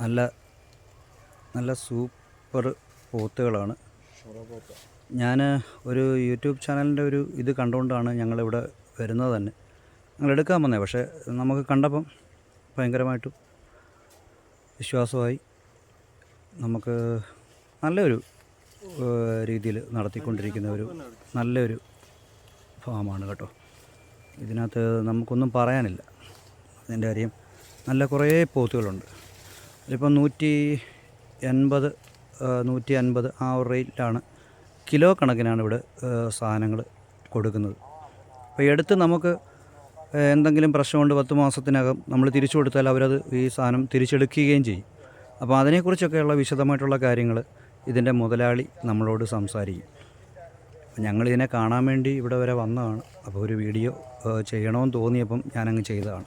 നല്ല നല്ല സൂപ്പർ പോത്തുകളാണ്. ഞാൻ ഒരു യൂട്യൂബ് ചാനലിന്റെ ഒരു ഇത് കണ്ടുകൊണ്ടാണ് ഞങ്ങളിവിടെ വരുന്നത് തന്നെ. ഞങ്ങൾ എടുക്കാൻ വന്നേ പക്ഷേ നമുക്ക് കണ്ടപ്പം ഭയങ്കരമായിട്ട് വിശ്വാസമായി നമുക്ക് നല്ലൊരു രീതിയിൽ നടത്തിക്കൊണ്ടിരിക്കുന്ന ഒരു നല്ലൊരു ഫാമാണ് കേട്ടോ. ഇതിനകത്ത് നമുക്കൊന്നും പറയാനില്ല. അതിന്റെ കാര്യം നല്ല കുറേ പോത്തുകളുണ്ട്. ഇതിപ്പം നൂറ്റി എൺപത് നൂറ്റി അൻപത് ആ ഒരു റേറ്റിലാണ് കിലോ കണക്കിനാണ് ഇവിടെ സാധനങ്ങൾ കൊടുക്കുന്നത്. അപ്പോൾ എടുത്ത് നമുക്ക് എന്തെങ്കിലും പ്രശ്നമുണ്ട് പത്ത് മാസത്തിനകം നമ്മൾ തിരിച്ചു കൊടുത്താൽ അവരത് ഈ സാധനം തിരിച്ചെടുക്കുകയും ചെയ്യും. അപ്പോൾ അതിനെക്കുറിച്ചൊക്കെയുള്ള വിശദമായിട്ടുള്ള കാര്യങ്ങൾ ഇതിന്റെ മുതലാളി നമ്മളോട് സംസാരിക്കും. ഞങ്ങളിതിനെ കാണാൻ വേണ്ടി ഇവിടെ വരെ വന്നതാണ്. അപ്പോൾ ഒരു വീഡിയോ ചെയ്യണമെന്ന് തോന്നിയപ്പം ഞാനങ്ങ് ചെയ്തതാണ്.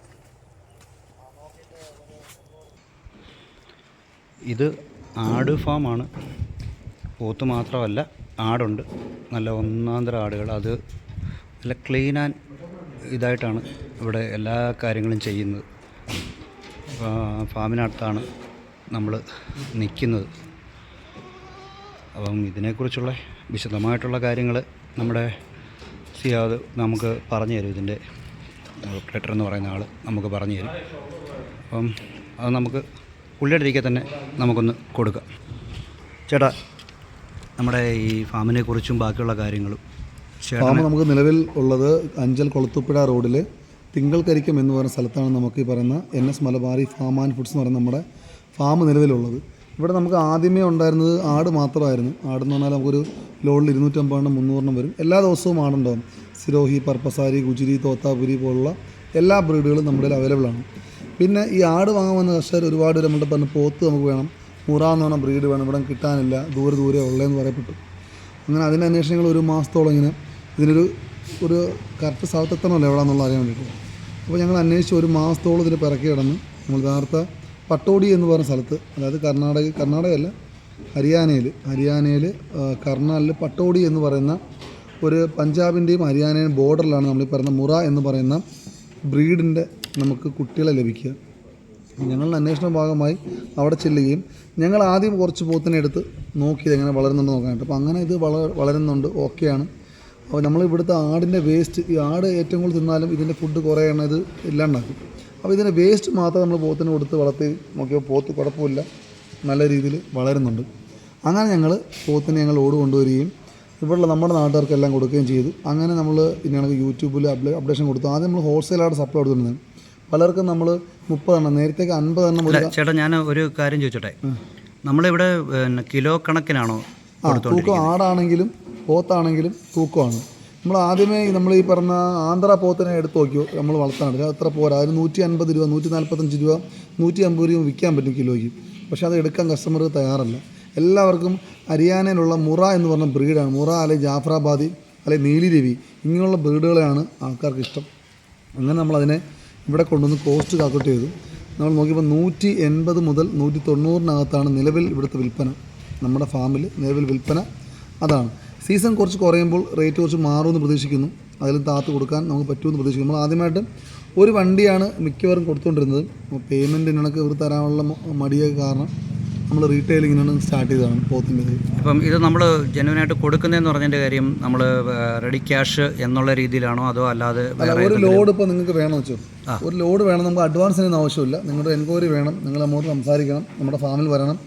ഇത് ആട് ഫാമാണ്. പോത്ത് മാത്രമല്ല ആടുണ്ട്. നല്ല ഒന്നാന്തര ആടുകൾ. അത് നല്ല ക്ലീൻ ആൻഡ് ഇതായിട്ടാണ് ഇവിടെ എല്ലാ കാര്യങ്ങളും ചെയ്യുന്നത്. ഫാമിനടുത്താണ് നമ്മൾ നിൽക്കുന്നത് അപ്പം ഇതിനെക്കുറിച്ചുള്ള വിശദമായിട്ടുള്ള കാര്യങ്ങൾ നമ്മുടെ സിയാദ് നമുക്ക് പറഞ്ഞു തരും. ഇതിന്റെ ഓപ്പറേറ്റർ എന്ന് പറയുന്ന ആൾ നമുക്ക് പറഞ്ഞു തരും. അപ്പം അത് നമുക്ക് പുള്ളിയുടെ തന്നെ നമുക്കൊന്ന് കൊടുക്കാം. ചേട്ടാ നമ്മുടെ ഈ ഫാമിനെ കുറിച്ചും ബാക്കിയുള്ള കാര്യങ്ങളും ഫാം നമുക്ക് നിലവിൽ ഉള്ളത് അഞ്ചൽ കൊളത്തുപ്പുഴ റോഡിൽ തിങ്കൾക്കരിക്കം എന്ന് പറയുന്ന സ്ഥലത്താണ് നമുക്ക് ഈ പറയുന്ന N S Malabari farm and foods എന്ന് പറയുന്ന നമ്മുടെ ഫാം നിലവിലുള്ളത്. ഇവിടെ നമുക്ക് ആദ്യമേ ഉണ്ടായിരുന്നത് ആട് മാത്രമായിരുന്നു. ആട് എന്ന് പറഞ്ഞാൽ നമുക്കൊരു ലോഡിൽ ഇരുന്നൂറ്റമ്പതെണ്ണം മുന്നൂറെണ്ണം വരും. എല്ലാ ദിവസവും ആടുണ്ടാവും. സിരോഹി പർപ്പസാരി ഗുജിരി തോത്താപുരി പോലുള്ള എല്ലാ ബ്രീഡുകളും നമ്മുടെ അവൈലബിൾ ആണ്. പിന്നെ ഈ ആട് വാങ്ങാൻ വന്ന കർഷകർ ഒരുപാട് പേര് നമ്മുടെ പറഞ്ഞ പോത്ത് നമുക്ക് വേണം. മുറ എന്ന് പറഞ്ഞ ബ്രീഡ് വേണം. ഇവിടെ കിട്ടാനില്ല. ദൂരെ ദൂരെ ഉള്ളതെന്ന് പറയപ്പെട്ടു. അങ്ങനെ അതിന്റെ അന്വേഷണങ്ങൾ ഒരു മാസത്തോളം ഇങ്ങനെ ഇതിനൊരു ഒരു കറക്റ്റ് സ്ഥലത്തെത്തണമല്ലോ എവിടെയാണെന്നുള്ള അറിയാൻ വേണ്ടിയിട്ട്. അപ്പോൾ ഞങ്ങൾ അന്വേഷിച്ച് ഒരു മാസത്തോളം ഇതിന് പിറക്കി കിടന്ന് നമ്മൾ യഥാർത്ഥ പട്ടോടി എന്ന് പറഞ്ഞ സ്ഥലത്ത് അതായത് കർണാടക കർണാടകയല്ല ഹരിയാനയിൽ ഹരിയാനയിൽ കർണാലിൽ പട്ടോടി എന്ന് പറയുന്ന ഒരു പഞ്ചാബിന്റെയും ഹരിയാനയും ബോർഡറിലാണ് നമ്മൾ ഈ പറയുന്ന മുറ എന്ന് പറയുന്ന ബ്രീഡിന്റെ നമുക്ക് കുട്ടികളെ ലഭിക്കുക. ഞങ്ങളുടെ അന്വേഷണ ഭാഗമായി അവിടെ ചെല്ലുകയും ഞങ്ങൾ ആദ്യം കുറച്ച് പോത്തിനെ എടുത്ത് നോക്കി എങ്ങനെ വളരുന്നുണ്ട് നോക്കാനായിട്ട്. അപ്പോൾ അങ്ങനെ ഇത് വള വളരുന്നുണ്ട്. ഓക്കെയാണ് അപ്പോൾ നമ്മൾ ഇവിടുത്തെ ആടിന്റെ വേസ്റ്റ് ഈ ആട് ഏറ്റവും കൂടുതൽ തിന്നാലും ഇതിന്റെ ഫുഡ് കുറേ എണ്ണം ഇത് ഇല്ലാണ്ടാക്കും. അപ്പോൾ ഇതിന്റെ വേസ്റ്റ് മാത്രം നമ്മൾ പോത്തിന് കൊടുത്ത് വളർത്തി നോക്കിയപ്പോൾ പോത്ത് കുഴപ്പമില്ല. നല്ല രീതിയിൽ വളരുന്നുണ്ട്. അങ്ങനെ ഞങ്ങൾ പോത്തിനെ ഞങ്ങൾ ഓട് കൊണ്ടുവരികയും ഇവിടെയുള്ള നമ്മുടെ നാട്ടുകാർക്കെല്ലാം കൊടുക്കുകയും ചെയ്തു. അങ്ങനെ നമ്മൾ ഇങ്ങനെ യൂട്യൂബിൽ അപ്ഡേ അപ്ഡേഷൻ കൊടുത്തു. ആദ്യം നമ്മൾ ഹോൾസെയിലായിട്ട് സപ്ലൈ കൊടുത്തിരുന്നത്. പലർക്കും നമ്മൾ മുപ്പതെണ്ണം നേരത്തേക്ക് അൻപതെണ്ണം ഒരു അല്ല ചേട്ടാ ഞാൻ ഒരു കാര്യം ചോദിച്ചോട്ടെ? നമ്മളിവിടെ കിലോ കണക്കിനാണോ ആ തൂക്കം ആടാണെങ്കിലും പോത്താണെങ്കിലും തൂക്കമാണ്. നമ്മൾ ആദ്യമേ നമ്മൾ ഈ പറഞ്ഞ ആന്ധ്ര പോത്തിനെ എടുത്ത് നോക്കിയോ? നമ്മൾ വളർത്താനുണ്ട് അത് അത്ര പോരാ. അതിന് നൂറ്റി അൻപത് രൂപ നൂറ്റി നാൽപ്പത്തഞ്ച് രൂപ നൂറ്റി അമ്പത് രൂപ വിൽക്കാൻ പറ്റും കിലോയ്ക്ക്. പക്ഷേ അത് എടുക്കാൻ കസ്റ്റമർ തയ്യാറല്ല. എല്ലാവർക്കും ഹരിയാനയിലുള്ള മുറ എന്ന് പറഞ്ഞ ബ്രീഡാണ്. മുറ അല്ലെങ്കിൽ ജാഫറാബാദി അല്ലെങ്കിൽ നീലിരവി ഇങ്ങനെയുള്ള ബ്രീഡുകളെയാണ് ആൾക്കാർക്ക് ഇഷ്ടം അങ്ങനെ നമ്മളതിനെ ഇവിടെ കൊണ്ടുവന്ന് കോസ്റ്റ് കാൽക്കുലേറ്റ് ചെയ്തു. നമ്മൾ നോക്കിയപ്പോൾ നൂറ്റി എൺപത് മുതൽ നൂറ്റി തൊണ്ണൂറിനകത്താണ് നിലവിൽ ഇവിടുത്തെ വിൽപ്പന. നമ്മുടെ ഫാമിൽ നിലവിൽ വിൽപ്പന അതാണ്. സീസൺ കുറച്ച് കുറയുമ്പോൾ റേറ്റ് കുറച്ച് മാറുമെന്ന് പ്രതീക്ഷിക്കുന്നു. അതിലും താത്ത് കൊടുക്കാൻ നമുക്ക് പറ്റുമെന്ന് പ്രതീക്ഷിക്കുന്നു. നമ്മൾ ആദ്യമായിട്ട് ഒരു വണ്ടിയാണ് മിക്കവാറും കൊടുത്തുകൊണ്ടിരുന്നത്. പേയ്മെന്റ് ഇതിനൊക്കെ ഇവർ തരാനുള്ള മടിയൊക്കെ കാരണം നമ്മൾ റീറ്റെയിലിങ്ങിനാണ് സ്റ്റാർട്ട് ചെയ്തതാണ് പോത്തിന്റെ അപ്പം ഇത് നമ്മൾ ജനുവനായിട്ട് കൊടുക്കുന്നതെന്ന് പറഞ്ഞതിന്റെ കാര്യം നമ്മൾ റെഡി ക്യാഷ് എന്നുള്ള രീതിയിലാണോ അതോ അല്ലാതെ ഒരു ലോഡ് ഇപ്പോൾ നിങ്ങൾക്ക് വേണമെന്ന് വെച്ചോ? ഒരു ലോഡ് വേണം നമുക്ക് അഡ്വാൻസ് ഒന്നും ആവശ്യമില്ല. നിങ്ങളുടെ എൻക്വയറി വേണം നിങ്ങൾ അങ്ങോട്ട് സംസാരിക്കണം നമ്മുടെ ഫാമിൽ വരണം.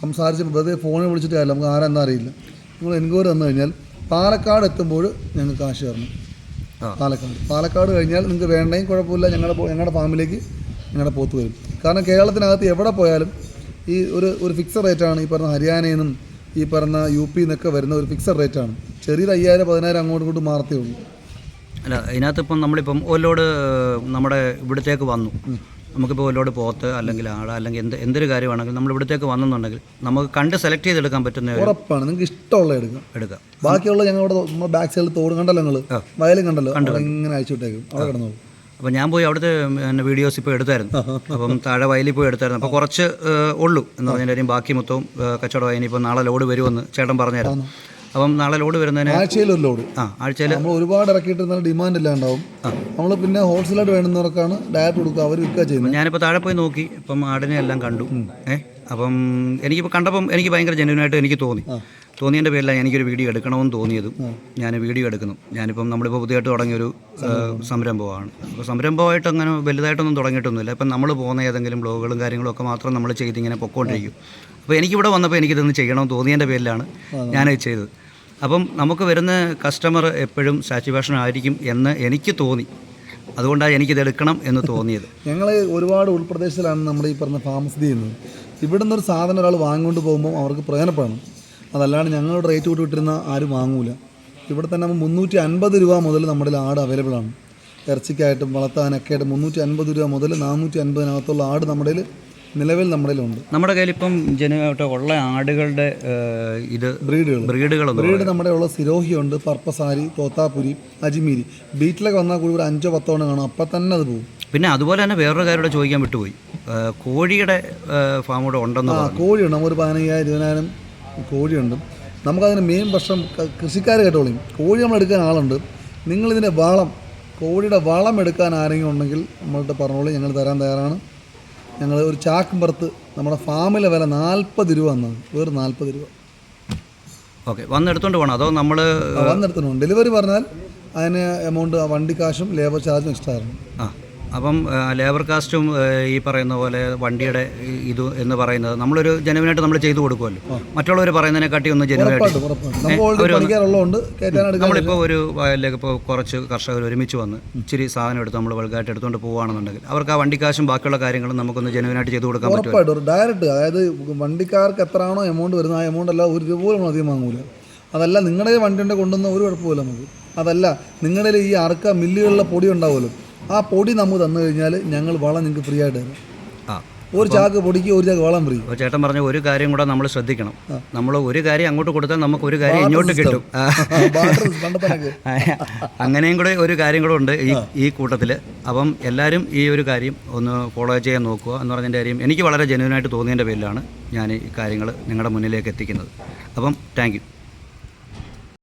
സംസാരിച്ച് വെറുതെ ഫോണിൽ വിളിച്ചിട്ട് കാര്യമില്ല നമുക്ക് ആരെന്താ അറിയില്ല. നിങ്ങൾ എൻക്വയറി വന്നു കഴിഞ്ഞാൽ പാലക്കാട് എത്തുമ്പോൾ ഞങ്ങൾക്ക് കാശ് തരണം. പാലക്കാട്. പാലക്കാട് കഴിഞ്ഞാൽ നിങ്ങൾക്ക് വേണ്ടെങ്കിൽ കുഴപ്പമില്ല ഞങ്ങളുടെ ഞങ്ങളുടെ ഫാമിലേക്ക് ഞങ്ങളുടെ പോത്ത് വരും. കാരണം കേരളത്തിനകത്ത് എവിടെ പോയാലും ഈ ഒരു ഒരു ഫിക്സഡ് റേറ്റാണ് ഈ പറഞ്ഞ ഹരിയാനയിൽ നിന്നും ഈ പറഞ്ഞ യു പി നിന്നൊക്കെ വരുന്ന ഒരു ഫിക്സഡ് റേറ്റാണ് ചെറിയൊരു അയ്യായിരം പതിനായിരം അങ്ങോട്ടും ഇങ്ങോട്ട് മാറത്തേ ഉള്ളൂ. അല്ല ഇതിനകത്തിപ്പം നമ്മളിപ്പം ഒല്ലോട് നമ്മുടെ ഇവിടത്തേക്ക് വന്നു. നമുക്കിപ്പോൾ ഒല്ലോട് പോത്ത് അല്ലെങ്കിൽ ആട അല്ലെങ്കിൽ എന്ത് എന്തൊരു കാര്യമാണെങ്കിലും നമ്മൾ ഇവിടത്തേക്ക് വന്നെന്നുണ്ടെങ്കിൽ നമുക്ക് കണ്ട് സെലക്ട് ചെയ്തെടുക്കാൻ പറ്റുന്ന ഉറപ്പാണ്. നിങ്ങൾക്ക് ഇഷ്ടമുള്ള എടുക്കാം. എടുക്കാം. ബാക്കിയുള്ള ഞങ്ങളുടെ ബാക്ക് സൈഡിൽ തോട് കണ്ടല്ലോ നിങ്ങൾ വയലും കണ്ടല്ലോ? ഇങ്ങനെ അയച്ചു വിട്ടേക്കും. അവിടെ കിടന്നോളൂ. അപ്പോൾ ഞാൻ പോയി അവിടുത്തെ പിന്നെ വീഡിയോസ് ഇപ്പോൾ എടുത്തായിരുന്നു. അപ്പം താഴെ വയലിൽ പോയി എടുത്തായിരുന്നു. അപ്പോൾ കുറച്ച് ഉള്ളൂ എന്ന് പറഞ്ഞാൽ കാര്യം. ബാക്കി മൊത്തവും കച്ചവടമായി ഇനിയിപ്പോൾ നാളെ ലോഡ് വരുമെന്ന് ചേട്ടൻ പറഞ്ഞായിരുന്നു. അപ്പം നാളെ ലോഡ് വരുന്നതിന് ആഴ്ചയിൽ ഒരു ലോഡ് ആ ആഴ്ചയിൽ നമ്മൾ ഒരുപാട് ഇറക്കിയിട്ട് നല്ല ഡിമാൻഡ് ഇല്ലാണ്ടാവും നമ്മൾ പിന്നെ ഹോൾസെയിലായിട്ട് വേണ്ടുന്നവർക്കാണ് ഡയറക്റ്റ് കൊടുക്കുക. അവർ വിൽക്കുക ചെയ്യുന്നത്. ഞാനിപ്പോൾ താഴെ പോയി നോക്കി. ഇപ്പം ആടിനെ എല്ലാം കണ്ടു. ഏഹ് അപ്പം എനിക്കിപ്പോൾ കണ്ടപ്പം എനിക്ക് ഭയങ്കര ജെന്യൂനായിട്ട് എനിക്ക് തോന്നി. തോന്നിയതിന്റെ പേരിലാണ് എനിക്കൊരു വീഡിയോ എടുക്കണമെന്ന് തോന്നിയതും. ഞാൻ വീഡിയോ എടുക്കുന്നു. ഞാനിപ്പം നമ്മളിപ്പോൾ പുതിയതായിട്ട് തുടങ്ങിയൊരു സംരംഭമാണ്. അപ്പോൾ സംരംഭമായിട്ട് അങ്ങനെ വലുതായിട്ടൊന്നും തുടങ്ങിയിട്ടൊന്നുമില്ല. ഇപ്പം നമ്മൾ പോകുന്ന ഏതെങ്കിലും ബ്ലോഗുകളും കാര്യങ്ങളും ഒക്കെ മാത്രം നമ്മൾ ചെയ്ത് ഇങ്ങനെ പൊക്കോണ്ടിരിക്കും അപ്പോൾ എനിക്കിവിടെ വന്നപ്പോൾ എനിക്കിതൊന്ന് ചെയ്യണമെന്ന് തോന്നിയതിന്റെ പേരിലാണ് ഞാൻ ചെയ്തത്. അപ്പം നമുക്ക് വരുന്ന കസ്റ്റമർ എപ്പോഴും സാറ്റിസ്ഫാക്ഷൻ ആയിരിക്കും എന്ന് എനിക്ക് തോന്നി. അതുകൊണ്ടാണ് എനിക്കിത് എടുക്കണം എന്ന് തോന്നിയത്. ഞങ്ങൾ ഒരുപാട് ഉൾപ്രദേശത്തിലാണ് നമ്മൾ ഈ പറഞ്ഞ സ്ഥിതി ചെയ്യുന്നത്. ഇവിടെ നിന്നൊരു സാധനം ഒരാൾ വാങ്ങിക്കൊണ്ട് പോകുമ്പോൾ അവർക്ക് പ്രയോജനപ്പെടണം. അതല്ലാണ്ട് ഞങ്ങളുടെ റേറ്റ് കൂട്ടി വിട്ടിരുന്ന ആരും വാങ്ങൂല. ഇവിടെ തന്നെ നമ്മൾ മുന്നൂറ്റി അൻപത് രൂപ മുതൽ നമ്മുടെ ആട് അവൈലബിൾ ആണ്. ഇറച്ചിക്കായിട്ടും വളർത്താനൊക്കെ ആയിട്ട് മുന്നൂറ്റി അൻപത് രൂപ മുതൽ നാനൂറ്റി അൻപതിനകത്തുള്ള ആട് നമ്മുടെ കയ്യിൽ നിലവിൽ നമ്മുടെ ഉണ്ട് നമ്മുടെ കയ്യിലിപ്പം ജനുവായിട്ട് ഉള്ള ആടുകളുടെ ഇത് ബ്രീഡുകൾ. ബ്രീഡുകൾ ബ്രീഡ് നമ്മുടെ ഉള്ള സിരോഹി സിരോഹിയുണ്ട് പർപ്പസാരി തോത്താപുരി അജ്മീരി. ബീറ്റിലൊക്കെ വന്നാൽ കൂടി ഒരു അഞ്ചോ പത്തോ എണ്ണം കാണും. അപ്പം തന്നെ അത് പോകും പിന്നെ അതുപോലെ തന്നെ വേറൊരു കാര്യം ചോദിക്കാൻ വിട്ടുപോയി. കോഴിയുടെ ഫാമോടെ ഫാം കൂടെ ഉണ്ടെന്ന് ആ പറഞ്ഞു. കോഴിയുണ്ട്. നമ്മൾ ഒരു പതിനയ്യായിരം ഇരുപതിനായിരം കോഴിയുണ്ട്. നമുക്കതിന് മെയിൻ പ്രശ്നം കൃഷിക്കാർ കേട്ടോളിയും കോഴി നമ്മൾ എടുക്കാൻ ആളുണ്ട്. നിങ്ങളിതിന്റെ വളം കോഴിയുടെ വളം എടുക്കാൻ ആരെങ്കിലും ഉണ്ടെങ്കിൽ നമ്മളുടെ പറഞ്ഞോളൂ ഞങ്ങൾ തരാൻ തയ്യാറാണ്. ഞങ്ങൾ ഒരു ചാക്കും പുറത്ത് നമ്മുടെ ഫാമിലെ വില നാൽപ്പത് രൂപ എന്നാണ്. വേറെ നാൽപ്പത് രൂപ. ഓക്കെ വന്നെടുത്തോണ്ട് പോകണം അതോ നമ്മൾ വന്നെടുത്തോണ്ട് പോകണം ഡെലിവറി പറഞ്ഞാൽ അതിന് എമൗണ്ട് വണ്ടി കാശും ലേബർ ചാർജും എക്സ്ട്രാ ആയിരുന്നു. ആ. അപ്പം ലേബർ കാസ്റ്റും ഈ പറയുന്ന പോലെ വണ്ടിയുടെ ഇത് എന്ന് പറയുന്നത് നമ്മളൊരു ജനുവിനായിട്ട് നമ്മൾ ചെയ്തു കൊടുക്കുമല്ലോ മറ്റുള്ളവർ പറയുന്നതിനെക്കാട്ടി ഒന്ന് ജനുവിനായിട്ട് നമ്മളിപ്പോൾ ഒരു വയലിലേക്ക് ഇപ്പോൾ കുറച്ച് കർഷകർ ഒരുമിച്ച് വന്ന് ഇച്ചിരി സാധനം എടുത്ത് നമ്മൾ ബൾക്കായിട്ട് എടുത്തുകൊണ്ട് പോകുകയാണെന്നുണ്ടെങ്കിൽ അവർക്ക് ആ വണ്ടിക്കാശും ബാക്കിയുള്ള കാര്യങ്ങളും നമുക്കൊന്ന് ജനുവിനായിട്ട് ചെയ്തു കൊടുക്കാൻ പറ്റും ഡയറക്റ്റ് അതായത് വണ്ടിക്കാർക്ക് എത്രയാണോ എമൗണ്ട് വരുന്നത് ആ എമൗണ്ട് അല്ല ഒരു രൂപ പോലും അധികം വാങ്ങൂല. അതല്ല നിങ്ങളുടെ വണ്ടി കൊണ്ടുവന്ന ഒരു കുഴപ്പമില്ല നമുക്ക്. അതല്ല നിങ്ങളുടെ ഈ അറക്ക മില്ലുകളിലെ പൊടി ഉണ്ടാവുമല്ലോ. ആ പൊടി നമുക്ക് തന്നു കഴിഞ്ഞാൽ ഞങ്ങൾ വളം നിങ്ങൾക്ക് ഫ്രീ ആയിട്ട് തരാം. ആ ഒരു ചാക്ക് പൊടിക്ക് ഒരു ചാക്ക് വളം ഫ്രീ അപ്പോൾ ചേട്ടൻ പറഞ്ഞ ഒരു കാര്യം കൂടെ നമ്മൾ ശ്രദ്ധിക്കണം. നമ്മൾ ഒരു കാര്യം അങ്ങോട്ട് കൊടുത്താൽ നമുക്ക് ഒരു കാര്യം ഇങ്ങോട്ട് കിട്ടും. അങ്ങനെയും കൂടെ ഒരു കാര്യം കൂടെ ഉണ്ട് ഈ ഈ കൂട്ടത്തിൽ അപ്പം എല്ലാവരും ഈ ഒരു കാര്യം ഒന്ന് ഫോളോ ചെയ്യാൻ നോക്കുക എന്ന് പറഞ്ഞതിന്റെ കാര്യം എനിക്ക് വളരെ ജെന്യൂനായിട്ട് തോന്നിയതിന്റെ പേരിലാണ് ഞാൻ ഈ കാര്യങ്ങൾ നിങ്ങളുടെ മുന്നിലേക്ക് എത്തിക്കുന്നത്. അപ്പം താങ്ക് യു